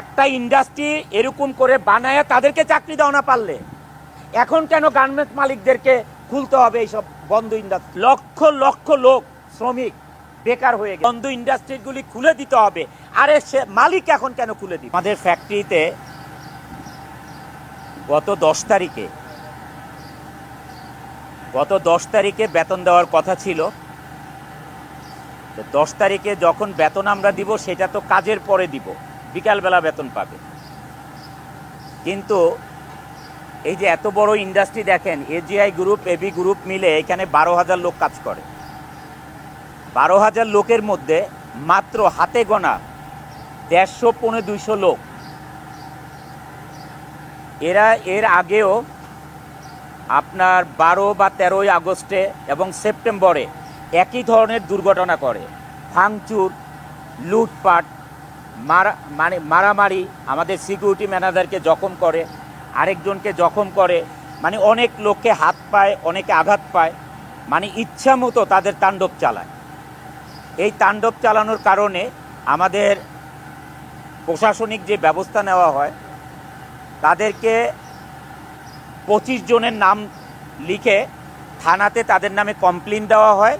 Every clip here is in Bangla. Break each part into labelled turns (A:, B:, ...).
A: একটা ইন্ডাস্ট্রি এরকম করে বানায় তাদেরকে চাকরি দাও না পারলে। এখন কেন গার্মেন্টস মালিকদেরকে খুলতে হবে এইসব বন্ধ ইন্ডাস্ট্রি লক্ষ লক্ষ লোক শ্রমিক বেকার হয়ে গেছে। বন্ধ ইন্ডাস্ট্রিগুলি খুলে দিতে হবে। আরে সে মালিক এখন কেন খুলে দিবে? আমাদের ফ্যাক্টরিতে গত দশ তারিখে, গত দশ তারিখে বেতন দেওয়ার কথা ছিল। দশ তারিখে যখন বেতন আমরা দিব, সেটা তো কাজের পরে দিব। বিকালবেলা বেতন পাবে। কিন্তু এই যে এত বড় ইন্ডাস্ট্রি দেখেন এজিআই গ্রুপ এবি গ্রুপ মিলে এখানে বারো হাজার লোক কাজ করে। বারো হাজার লোকের মধ্যে মাত্র হাতে গোনা দেড়শো পনেরো দুইশো লোক। এরা এর আগেও আপনার বারো বা তেরোই আগস্টে এবং সেপ্টেম্বরে একই ধরনের দুর্ঘটনা করে। ভাঙচুর, লুটপাট মারা মানে মারামারি, আমাদের সিকিউরিটি ম্যানেজারকে জখম করে, আরেকজনকে জখম করে মানে অনেক লোককে হাত পায়, অনেকে আঘাত পায় মানে ইচ্ছা মতো তাদের তাণ্ডব চালায়। এই তাণ্ডব চালানোর কারণে আমাদের প্রশাসনিক যে ব্যবস্থা নেওয়া হয়, তাদেরকে পঁচিশ জনের নাম লিখে থানাতে তাদের নামে কমপ্লেন দেওয়া হয়,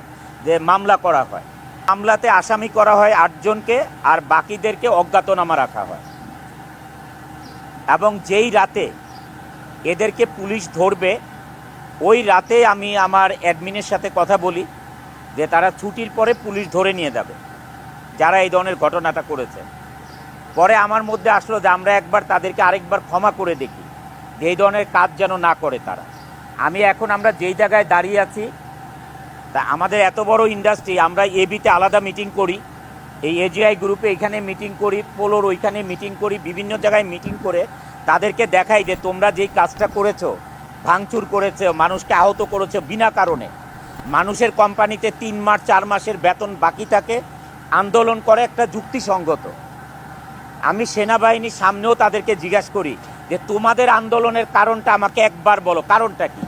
A: যে মামলা করা হয়। মামলাতে আসামি করা হয় আটজনকে আর বাকিদেরকে অজ্ঞাতনামা রাখা হয়। এবং যেই রাতে এদেরকে পুলিশ ধরবে, ওই রাতে আমি আমার অ্যাডমিনের সাথে কথা বলি যে তারা ছুটির পরে পুলিশ ধরে নিয়ে যাবে, যারা এই ধরনের ঘটনাটা করেছে। পরে আমার মধ্যে আসলো যে আমরা একবার তাদেরকে আরেকবার ক্ষমা করে দেখি যে এই ধরনের কাজ যেন না করে তারা। আমি এখন আমরা যেই জায়গায় দাঁড়িয়ে আছি তা আমাদের এত বড় ইন্ডাস্ট্রি আমরা এবিতে আলাদা মিটিং করি। এই এজিআই গ্রুপে এখানে মিটিং করি পোলোর ওইখানে মিটিং করি, বিভিন্ন জায়গায় মিটিং করে তাদেরকে দেখাই যে তোমরা যেই কাজটা করেছ, ভাঙচুর করেছ, মানুষকে আহত করেছ বিনা কারণে। মানুষের কোম্পানিতে তিন মাস, চার মাসের বেতন বাকি থাকে, আন্দোলন করে একটা যুক্তিসঙ্গত। আমি সেনাবাহিনীর সামনেও তাদেরকে জিজ্ঞাসা করি যে তোমাদের আন্দোলনের কারণটা আমাকে একবার বলো, কারণটা কি?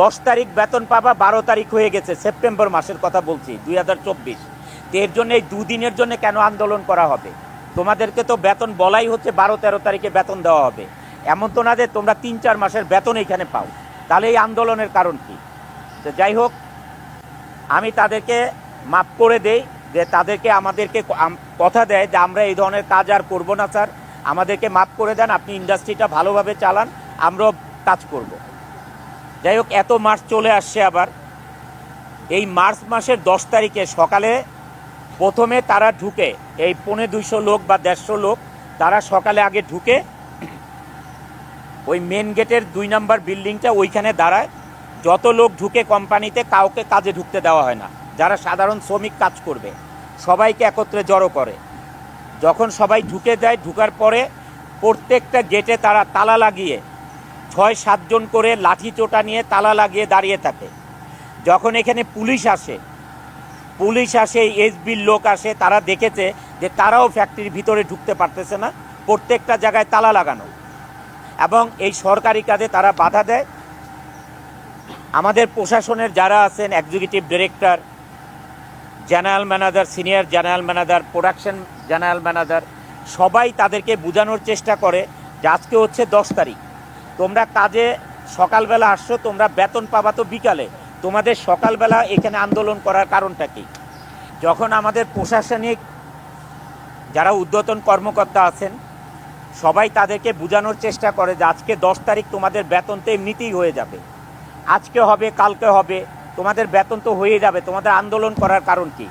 A: দশ তারিখ বেতন পাবা, বারো তারিখ হয়ে গেছে, সেপ্টেম্বর মাসের কথা বলছি, দুই হাজার চব্বিশ। তো এর জন্য এই দুদিনের জন্য কেন আন্দোলন করা হবে? তোমাদেরকে তো বেতন বলাই হচ্ছে, বারো তেরো তারিখে বেতন দেওয়া হবে। এমন তো না যে তোমরা তিন চার মাসের বেতন এখানে পাও। তাহলে এই আন্দোলনের কারণ কি? তো যাই হোক, আমি তাদেরকে মাফ করে দেই, যে তাদেরকে আমাদেরকে কথা দেয় যে আমরা এই ধরনের কাজ আর করব না, স্যার। আমাদেরকে মাফ করে দেন, আপনি ইন্ডাস্ট্রিটা ভালোভাবে চালান, আমরাও কাজ করব। যাই হোক, এত মাস চলে আসছে আবার। এই মার্চ মাসের দশ তারিখে সকালে প্রথমে তারা ঢুকে, এই পৌনে দুইশো লোক বা দেড়শো লোক, তারা সকালে আগে ঢুকে ওই মেন গেটের দুই নাম্বার বিল্ডিংটা ওইখানে দাঁড়ায়। যত লোক ঢুকে কোম্পানিতে, কাউকে কাজে ঢুকতে দেওয়া হয় না। যারা সাধারণ শ্রমিক কাজ করবে, সবাইকে একত্রে জড়ো করে। যখন সবাই ঢুকে যায়, ঢুকার পরে প্রত্যেকটা গেটে তারা তালা লাগিয়ে ছয় সাতজন করে লাঠি চোটা নিয়ে তালা লাগিয়ে দাঁড়িয়ে থাকে। যখন এখানে পুলিশ আসে পুলিশ আসে এসবির লোক আসে, তারা দেখেছে যে তারাও ফ্যাক্টরির ভিতরে ঢুকতে পারতেছে না, প্রত্যেকটা জায়গায় তালা লাগানো। এবং এই সরকারি কাজে তারা বাধা দেয়। আমাদের প্রশাসনের যারা আছেন executive director general manager senior general manager production general manager সবাই তাদেরকে বোঝানোর চেষ্টা করে যে আজকে হচ্ছে দশ তারিখ। তোমরা কাজে সকালবেলা আসছো, তোমরা বেতন পাবা তো বিকালে। তোমাদের সকালবেলা এখানে আন্দোলন করার কারণটা কি? যখন আমাদের প্রশাসনিক যারা ঊর্ধ্বতন কর্মকর্তা আছেন, সবাই তাদেরকে বোঝানোর চেষ্টা করে যে আজকে দশ তারিখ তোমাদের বেতন তো এমনিতেই হয়ে যাবে। আজকে হবে, কালকে হবে, তোমাদের বেতন তো হয়ে যাবে, তোমাদের আন্দোলন করার কারণ কি?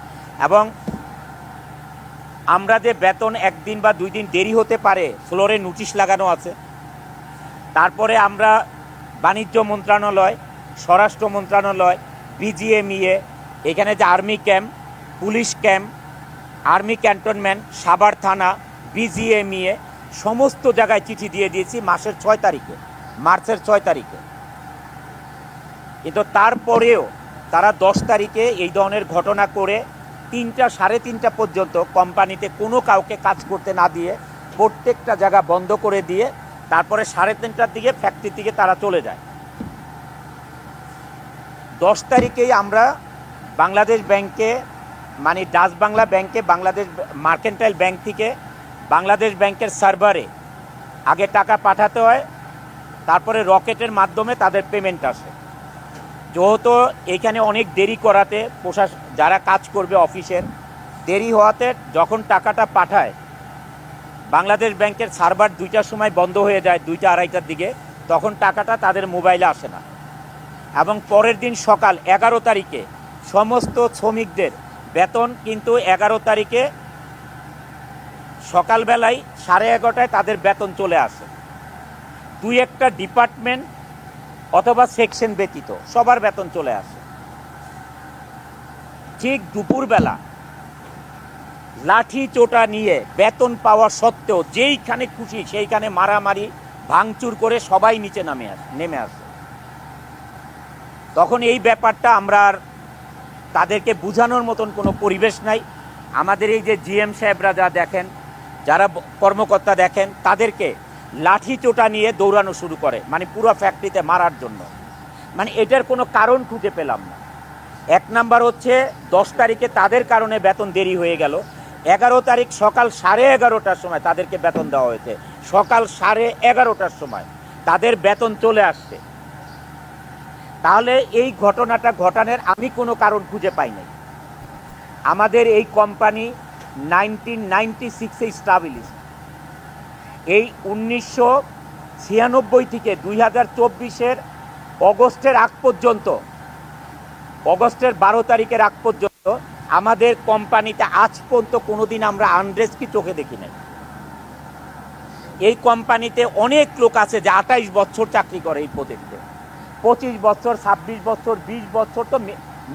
A: এবং আমরা যে বেতন একদিন বা দুই দিন দেরি হতে পারে, ফ্লোরে নোটিশ লাগানো আছে তারপরে আমরা বাণিজ্য মন্ত্রণালয়, স্বরাষ্ট্র মন্ত্রণালয় বিজিএমইএ এখানে যে army camp, police camp, army cantonment, Savar থানা বিজিএমইএ সমস্ত জায়গায় চিঠি দিয়ে দিয়েছি মাসের ছয় তারিখে, মার্চের ছয় তারিখে। কিন্তু তারপরেও তারা দশ তারিখে এই ধরনের ঘটনা করে তিনটা সাড়ে তিনটা পর্যন্ত কোম্পানিতে কোনো কাউকে কাজ করতে না দিয়ে প্রত্যেকটা জায়গা বন্ধ করে দিয়ে তারপরে সাড়ে তিনটার দিকে ফ্যাক্টরি থেকে তারা চলে যায়। দশ তারিখেই আমরা বাংলাদেশ ব্যাংকে মানে ডাচ বাংলা ব্যাংকে, বাংলাদেশ মার্কেন্টাইল ব্যাংক থেকে বাংলাদেশ ব্যাংকের সার্ভারে আগে টাকা পাঠাতে হয়, তারপরে রকেটের মাধ্যমে তাদের পেমেন্ট আসে। যেহেতু এখানে অনেক দেরি করাতে প্রশাস, যারা কাজ করবে অফিসের দেরি হওয়াতে যখন টাকাটা পাঠায় বাংলাদেশ ব্যাংকের সার্ভার দুইটার সময় বন্ধ হয়ে যায় দুইটা আড়াইটার দিকে, তখন টাকাটা তাদের মোবাইলে আসে না। এবং পরের দিন সকাল এগারো তারিখে সমস্ত শ্রমিকদের বেতন কিন্তু এগারো তারিখে সকালবেলায় সাড়ে এগারোটায় তাদের বেতন চলে আসে। দুই একটা ডিপার্টমেন্ট অথবা সেকশন ব্যতীত সবার বেতন চলে আসে। ঠিক দুপুরবেলা লাঠি চোটা নিয়ে বেতন পাওয়া সত্ত্বেও যেইখানে খুশি সেইখানে মারামারি, ভাঙচুর করে সবাই নিচে নামে আসে, নেমে আসে। তখন এই ব্যাপারটা আমরা তাদেরকে বোঝানোর মতন কোনো পরিবেশ নাই। আমাদের এই যে জিএম সাহেবরা যা দেখেন, যারা কর্মকর্তা দেখেন, তাদেরকে লাঠি চোটা নিয়ে দৌড়ানো শুরু করে মানে পুরো ফ্যাক্টরিতে মারার জন্য। মানে এটার কোনো কারণ খুঁজে পেলাম না। এক নাম্বার হচ্ছে, দশ তারিখে তাদের কারণে বেতন দেরি হয়ে গেল। এগারো তারিখ সকাল সাড়ে এগারোটার সময় তাদেরকে বেতন দেওয়া হয়েছে। সকাল সাড়ে এগারোটার সময় তাদের বেতন চলে আসছে। তাহলে এই ঘটনাটা ঘটানোর আমি কোনো কারণ খুঁজে পাই নাই। আমাদের এই কোম্পানি নাইনটিন নাইনটি সিক্সে স্টাবলিশ এই উনিশশো ছিয়ানব্বই থেকে দুই হাজার চব্বিশের অগস্টের আগ পর্যন্ত, অগস্টের বারো তারিখের আগ পর্যন্ত আমাদের কোম্পানিতে আজ পর্যন্ত কোনোদিন আমরা আনড্রেস কি চোখে দেখি নাই। এই কোম্পানিতে অনেক লোক আছে যে আঠাইশ বছর চাকরি করে এই প্রজেক্টে পঁচিশ বছর, ছাব্বিশ বছর, বিশ বছর তো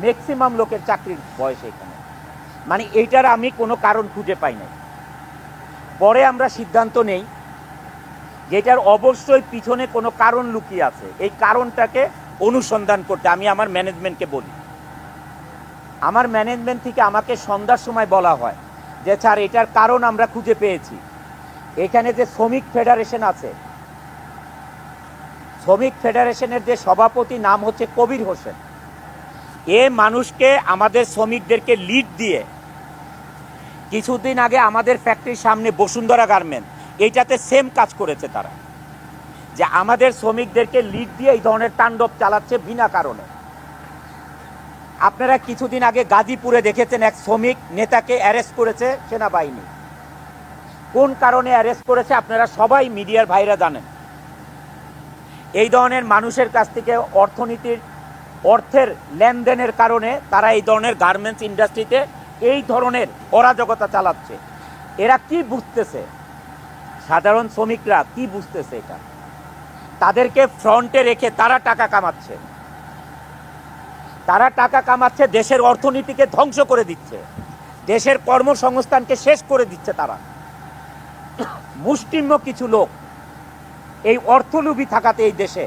A: ম্যাক্সিমাম লোকের চাকরির বয়স এখানে। মানে এইটার আমি কোনো কারণ খুঁজে পাই নাই। পরে আমরা সিদ্ধান্ত নেই যেটার অবশ্যই পিছনে কোনো কারণ লুকিয়ে আছে। এই কারণটাকে অনুসন্ধান করতে আমি আমার ম্যানেজমেন্টকে বলি। আমার ম্যানেজমেন্ট থেকে আমাকে সন্ধ্যার সময় বলা হয় যে, স্যার, এটার কারণ আমরা খুঁজে পেয়েছি। এখানে যে শ্রমিক ফেডারেশন আছে, শ্রমিক ফেডারেশনের যে সভাপতি নাম হচ্ছে কবির হোসেন। এ মানুষকে আমাদের শ্রমিকদেরকে লিড দিয়ে কিছুদিন আগে আমাদের ফ্যাক্টরির সামনে বসুন্ধরা গার্মেন্ট, এইটাতে সেম কাজ করেছে তারা। যে আমাদের শ্রমিকদেরকে লিড দিয়ে এই ধরনের তাণ্ডব চালাচ্ছে বিনা কারণে। আপনারা কিছুদিন আগে গাজীপুরে দেখেছেন এক শ্রমিক নেতাকে অ্যারেস্ট করেছে সেনাবাহিনী। কোন কারণে অ্যারেস্ট করেছে আপনারা সবাই মিডিয়ার ভাইরা জানেন। এই ধরনের মানুষের কাছ থেকে অর্থনীতির, অর্থের লেনদেনের কারণে তারা এই ধরনের গার্মেন্টস ইন্ডাস্ট্রিতে এই ধরনের অরাজকতা চালাচ্ছে। এরা কি বুঝতেছে? সাধারণ শ্রমিকরা কি বুঝতেছে এটা? তাদেরকে ফ্রন্টে রেখে তারা টাকা কামাচ্ছে। তারা টাকা কামাচ্ছে, দেশের অর্থনীতিকে ধ্বংস করে দিচ্ছে। দেশের কর্মসংস্থানকে শেষ করে দিচ্ছে তারা। মুষ্টিম্য কিছু লোক এই অর্থলোভী থাকাতে এই দেশে,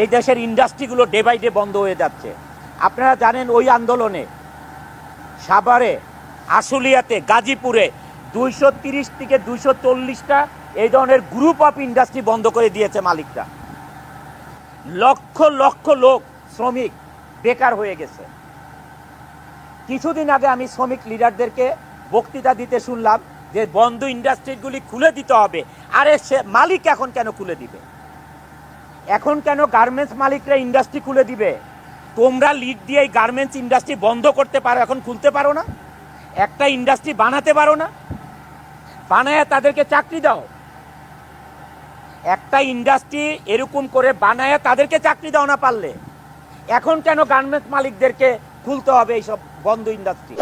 A: এই দেশের ইন্ডাস্ট্রিগুলো ডে বাই ডে বন্ধ হয়ে যাচ্ছে। আপনারা জানেন ওই আন্দোলনে সাভারে, আশুলিয়াতে, গাজীপুরে দুইশো তিরিশ থেকে দুইশো চল্লিশটা এই ধরনের গ্রুপ অফ ইন্ডাস্ট্রি বন্ধ করে দিয়েছে মালিকরা। লক্ষ লক্ষ লোক শ্রমিক বেকার হয়ে গেছে। কিছুদিন আগে আমি শ্রমিক লিডারদেরকে বক্তৃতা দিতে শুনলাম যে বন্ধ ইন্ডাস্ট্রিগুলি খুলে দিতে হবে। আরে সে মালিক এখন কেন খুলে দিবে? এখন কেন গার্মেন্টস মালিকরা ইন্ডাস্ট্রি খুলে দিবে? তোমরা লিড দিয়ে এই গার্মেন্টস ইন্ডাস্ট্রি বন্ধ করতে পারো, এখন খুলতে পারো না? একটা ইন্ডাস্ট্রি বানাতে পারো না? বানায় তাদেরকে চাকরি দাও। একটা ইন্ডাস্ট্রি এরকম করে বানায় তাদেরকে চাকরি দাও না পারলে। এখন কেন গার্মেন্টস মালিকদেরকে খুলতে হবে এইসব বন্ধ ইন্ডাস্ট্রি